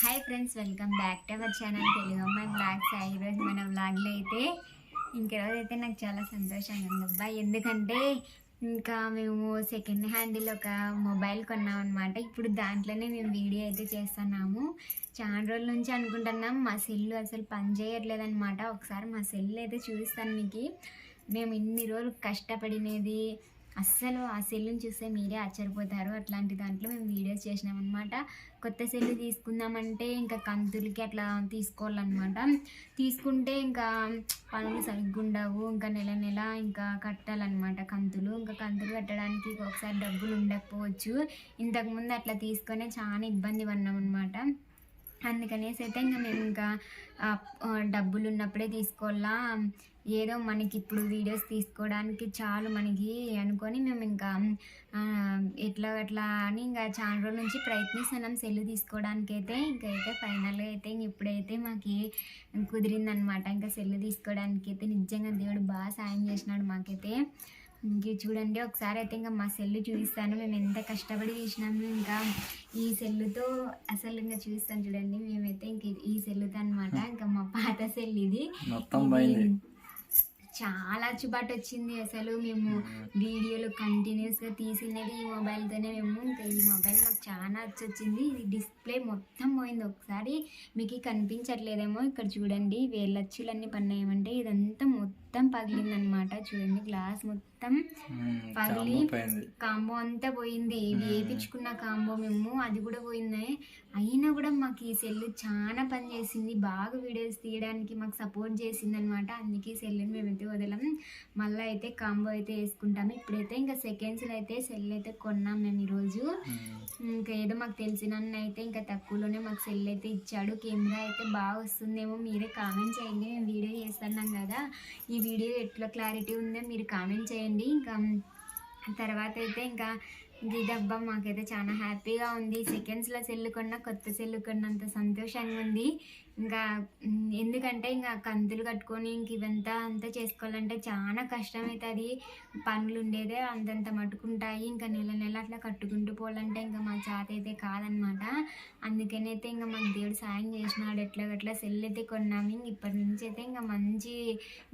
Hi friends welcome back to our channel Telugu అమ్మాయి blogs ఈరోజు మన బ్లాగ్లో అయితే ఇంకెవరైతే నాకు చాలా సంతోషంగా ఉంది. అబ్బాయి ఎందుకంటే ఇంకా మేము సెకండ్ హ్యాండిల్ ఒక మొబైల్ కొన్నాం అనమాట ఇప్పుడు దాంట్లోనే మేము వీడియో అయితే చేస్తున్నాము. చాలా రోజుల నుంచి అనుకుంటున్నాం మా సెల్లు అసలు పని ఒకసారి మా సెల్ అయితే చూపిస్తాను మీకు. మేము ఇన్ని రోజులు కష్టపడినది అస్సలు ఆ సెల్లుని చూస్తే మీరే ఆశ్చర్యపోతారు. అట్లాంటి దాంట్లో మేము వీడియోస్ చేసినాం అనమాట కొత్త సెల్ తీసుకుందామంటే ఇంకా కంతులకి అట్లా తీసుకోవాలన్నమాట. తీసుకుంటే ఇంకా పనులు సరిగ్గా ఉండవు ఇంకా నెల నెల ఇంకా కట్టాలన్నమాట కంతులు. ఇంకా కంతులు కట్టడానికి ఒకసారి డబ్బులు ఉండకపోవచ్చు. ఇంతకుముందు అట్లా తీసుకొని చాలా ఇబ్బంది పడినాం అనమాట అందుకనేసి అయితే ఇంకా మేము ఇంకా డబ్బులు ఉన్నప్పుడే తీసుకోవాలా. ఏదో మనకి ఇప్పుడు వీడియోస్ తీసుకోవడానికి చాలు మనకి అనుకొని మేము ఇంకా ఎట్లా అట్లా అని ఇంకా చాలా రోజుల నుంచి ప్రయత్నిస్తున్నాం సెల్ తీసుకోవడానికి అయితే. ఇంకైతే అయితే ఫైనల్గా అయితే ఇప్పుడైతే మాకు కుదిరిందనమాట. ఇంకా సెల్ తీసుకోవడానికి అయితే నిజంగా దేవుడు బాగా సాయం చేసినాడు మాకైతే. ఇంక చూడండి ఒకసారి అయితే ఇంకా మా సెల్ చూపిస్తాను. మేము ఎంత కష్టపడి తీసినాము ఇంకా ఈ సెల్లుతో అసలు ఇంకా చూపిస్తాను చూడండి. మేమైతే ఇంక ఈ సెల్లుతో అనమాట ఇంకా మా పాత సెల్ ఇది చాలా అచ్చుబాటు వచ్చింది అసలు. మేము వీడియోలు కంటిన్యూస్గా తీసినది ఈ మొబైల్తోనే మేము. ఇంకా ఈ మొబైల్ మాకు చాలా వచ్చి వచ్చింది ఇది డిస్ప్లే మొత్తం పోయింది ఒకసారి. మీకు కనిపించట్లేదేమో ఇక్కడ చూడండి. వేళ్ళచ్చులన్నీ పన్నాయేమంటే ఇదంతా మొత్తం పగిలిందనమాట. చూడండి గ్లాస్ మొత్తం పగిలి కాంబో అంతా పోయింది. ఇవి వేయించుకున్న కాంబో మేము. అది కూడా పోయింది. మాకు ఈ సెల్ చాలా పని చేసింది. బాగా వీడియోస్ తీయడానికి మాకు సపోర్ట్ చేసింది అనమాట అందుకే సెల్ని మేమైతే వదలం. మళ్ళీ అయితే కాంబో అయితే వేసుకుంటాము. ఇప్పుడైతే ఇంకా సెకండ్స్లో అయితే సెల్ అయితే కొన్నాం మేము ఈరోజు. ఇంకా ఏదో మాకు తెలిసిన అయితే ఇంకా తక్కువలోనే మాకు సెల్ అయితే ఇచ్చాడు. కెమెరా అయితే బాగా వస్తుందేమో మీరే కామెంట్ చేయండి. మేము వీడియో చేస్తున్నాం కదా. ఈ వీడియో ఎట్లా క్లారిటీ ఉందో మీరు కామెంట్ చేయండి. ఇంకా తర్వాత అయితే ఇంకా ఇదబ్బా మాకైతే చాలా హ్యాపీగా ఉంది. సెకండ్స్లో సెల్లు కొన్నా కొత్త సెల్లు కొన్నంత సంతోషంగా ఉంది. ఇంకా ఎందుకంటే ఇంకా కంతులు కట్టుకొని ఇంక ఇవంతా అంతా చేసుకోవాలంటే చాలా కష్టం అవుతుంది పనులు ఉండేదే అంతంత మట్టుకుంటాయి. ఇంకా నెల నెల అట్లా కట్టుకుంటూ పోవాలంటే ఇంకా మా చేత అయితే కాదనమాట. అందుకనైతే ఇంకా మాకు దేవుడు సాయం చేసినాడు. ఎట్లా గట్లా సెల్ అయితే కొన్నాము ఇంక ఇప్పటి నుంచి అయితే ఇంకా మంచి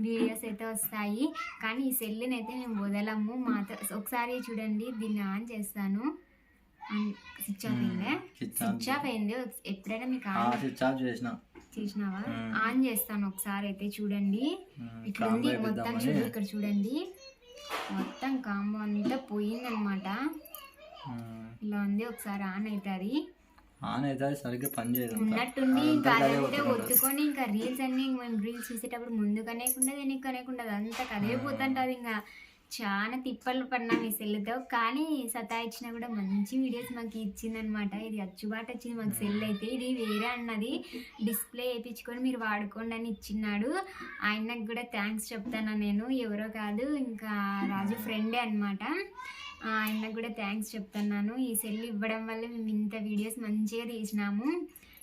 వీడియోస్ అయితే వస్తాయి. కానీ ఈ సెల్ని అయితే మేము వదలము. మాతో ఒకసారి చూడండి దీన్ని ఆన్ చేస్తాను. స్విచ్ ఆఫ్ అయిందే? స్విచ్ ఆఫ్ అయింది. ఎప్పుడైనా మీకు స్విచ్ ఆఫ్ చేసిన. చేసినావా. ఆన్ చేస్తాను ఒకసారి అయితే చూడండి. ఇట్లా ఉంది మొత్తం చూడు ఇక్కడ చూడండి. మొత్తం కాంబో అంతా పోయిందనమాట ఇలా ఉంది ఒకసారి ఆన్ అవుతుంది ఆన్ అయితే అది సరిగ్గా పని చేయదు. ఉన్నట్టుండి ఇంకా అదే. ఒత్తుకొని ఇంకా రీల్స్ అన్ని మేము రీల్స్ చూసేటప్పుడు ముందు కనేకుండా వెనక్కి కనేకుండా అదంతా కదే పోతుంటది ఇంకా. చాలా తిప్పలు పడినాం ఈ సెల్తో కానీ సతాయించినా కూడా మంచి వీడియోస్ మాకు ఇచ్చిందనమాట ఇది అచ్చుబాటు వచ్చింది మాకు సెల్ అయితే ఇది వేరే అన్నది. డిస్ప్లే వేయించుకొని మీరు వాడుకోండి అని ఇచ్చినాడు ఆయనకు కూడా థ్యాంక్స్ చెప్తాను నేను. ఎవరో కాదు ఇంకా రాజు ఫ్రెండే అనమాట ఆయనకు కూడా థ్యాంక్స్ చెప్తున్నాను. ఈ సెల్ ఇవ్వడం వల్ల మేము ఇంత వీడియోస్ మంచిగా తీసినాము.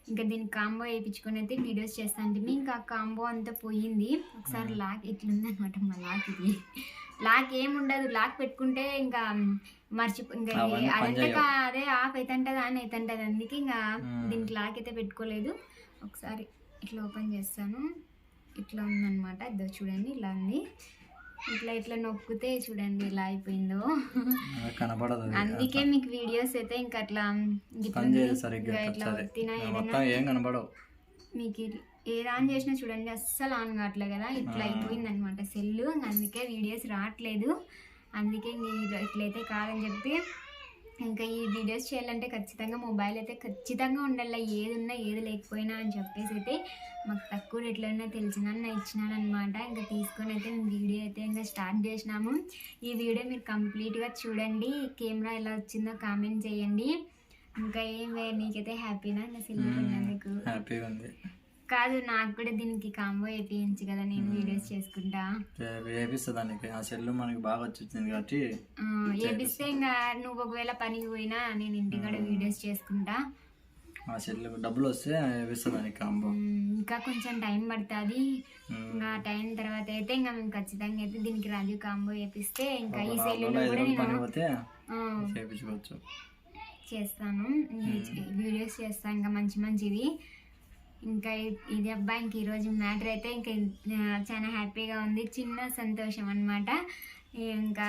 ఇంకా దీని కాంబో వేయించుకొని అయితే వీడియోస్ చేస్తాను ఇంకా ఆ కాంబో అంతా పోయింది. ఒకసారి లాక్ ఇట్లుందనమాట మా లాక్ ఇది లాక్ ఏముండదు లాక్ పెట్టుకుంటే ఇంకా మర్చిపో ఇంకా. కా- అదే ఆఫ్ అవుతుంటుంది అని అవుతుంటుంది అందుకే ఇంకా. దీనికి లాక్ అయితే పెట్టుకోలేదు. ఒకసారి ఇట్లా ఓపెన్ చేస్తాను. ఇట్లా ఉందన్నమాట. ఇదో చూడండి ఇలా ఉంది. ఇట్లా ఇట్లా నొక్కితే చూడండి ఇలా అయిపోయిందో. కనపడదు అది. అందుకే మీకు వీడియోస్ అయితే ఇంకా అట్లా ఇట్లా కనపడవు మీకు ఏది ఆన్ చేసినా చూడండి అస్సలు ఆన్ కావట్లే కదా ఇట్లా అయిపోయింది అనమాట సెల్ అందుకే వీడియోస్ రావట్లేదు. అందుకే మీరు ఇట్లయితే కాదని చెప్పి ఇంకా ఈ వీడియోస్ చేయాలంటే ఖచ్చితంగా మొబైల్ అయితే ఖచ్చితంగా ఉండాలి. ఏది ఉన్నా ఏది లేకపోయినా అని చెప్పేసి అయితే మాకు తక్కువ రేట్లోనే తెలిసిన అన్న ఇచ్చినాడు అనమాట ఇంకా తీసుకొని అయితే మేము వీడియో అయితే ఇంకా స్టార్ట్ చేసినాము. ఈ వీడియో మీరు కంప్లీట్గా చూడండి. కెమెరా ఎలా వచ్చిందో కామెంట్ చేయండి. ఇంకా ఏం నీకైతే హ్యాపీనా? నా సిల్వర్ హ్యాపీగా ఉంది. కాదు నాకు కూడా దీనికి కాంబో వేయించు కదా నేను వీడియోస్ చేసుకుంటా. వేపిస్తుంది దానికి. ఆ సెల్ మనకి బాగా వచ్చింది కాబట్టి వేపిస్తే ఇంకా నువ్వు ఒకవేళ పనికి పోయినా నేను ఇంటికాడ వీడియోస్ చేసుకుంటా. ఆ సెల్ డబ్బులు వస్తే దానికి కాంబో ఇంకా కొంచెం టైం పడుతుంది. ఇంకా టైం తర్వాత అయితే ఇంకా మేము ఖచ్చితంగా అయితే దీనికి రాజు కాంబో వేపిస్తే ఇంకా ఈ సెల్ కూడా పని పోతే చేస్తాను. వీడియోస్ చేస్తాను ఇంకా మంచి మంచివి. ఇంకా ఇది అబ్బా ఇంక ఈరోజు మ్యాటర్ అయితే ఇంకా చాలా హ్యాపీగా ఉంది. చిన్న సంతోషం అనమాట ఇంకా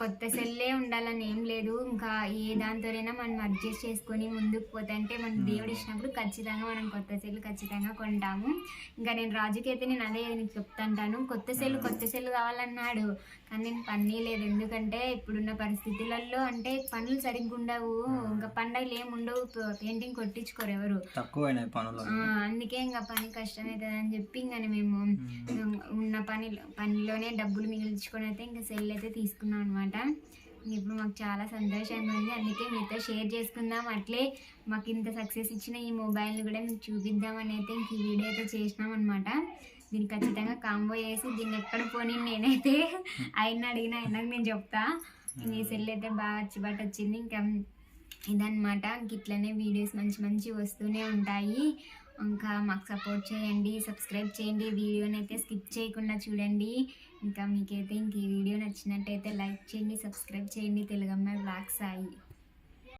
కొత్త సెల్లే ఉండాలని ఏం లేదు. ఇంకా ఏ దాంతోనైనా మనం అడ్జస్ట్ చేసుకొని ముందుకు పోతుంటే మన దేవుడు ఇచ్చినప్పుడు ఖచ్చితంగా మనం కొత్త సెల్ ఖచ్చితంగా కొంటాము. ఇంకా నేను రాజుకి అయితే నేను అదే నీకు చెప్తాంటాను. కొత్త సెల్ కొత్త సెల్ కావాలన్నాడు. కానీ నేను పని లేదు. ఎందుకంటే ఇప్పుడున్న పరిస్థితులలో అంటే పనులు సరిగ్గా ఉండవు ఇంకా పండగలు ఏమి ఉండవు. పెయింటింగ్ కొట్టించుకోరు ఎవరు. అందుకే ఇంకా పని కష్టమవుతుంది అని చెప్పి ఇంకా మేము ఉన్న పని పనిలోనే డబ్బులు మిగిల్చుకొని అయితే ఇంకా సెల్ అయితే తీసుకున్నాం అనమాట ఇప్పుడు మాకు చాలా సంతోషంగా ఉంది. అందుకే మీతో షేర్ చేసుకుందాం. అట్లే మాకు ఇంత సక్సెస్ ఇచ్చిన ఈ మొబైల్ని కూడా మీకు చూపిద్దామని అయితే ఇంక ఈ వీడియో అయితే చేసినాం అనమాట దీన్ని ఖచ్చితంగా కాంబో చేసి దీన్ని ఎక్కడ పోనీ నేనైతే ఆయన అడిగిన ఆయనకు నేను చెప్తా. ఈ సెల్ అయితే బాగా వచ్చి బట్ వచ్చింది. ఇంకా ఇదన్నమాట. ఇట్లనే వీడియోస్ మంచి మంచి వస్తూనే ఉంటాయి. ఇంకా మాకు సపోర్ట్ చేయండి సబ్స్క్రైబ్ చేయండి. వీడియోని అయితే స్కిప్ చేయకుండా చూడండి. ఇంకా మీకైతే ఇంక ఈ వీడియో నచ్చినట్టయితే లైక్ చేయండి సబ్స్క్రైబ్ చేయండి. తెలుగమ్మాయి బ్లాగ్ సాయి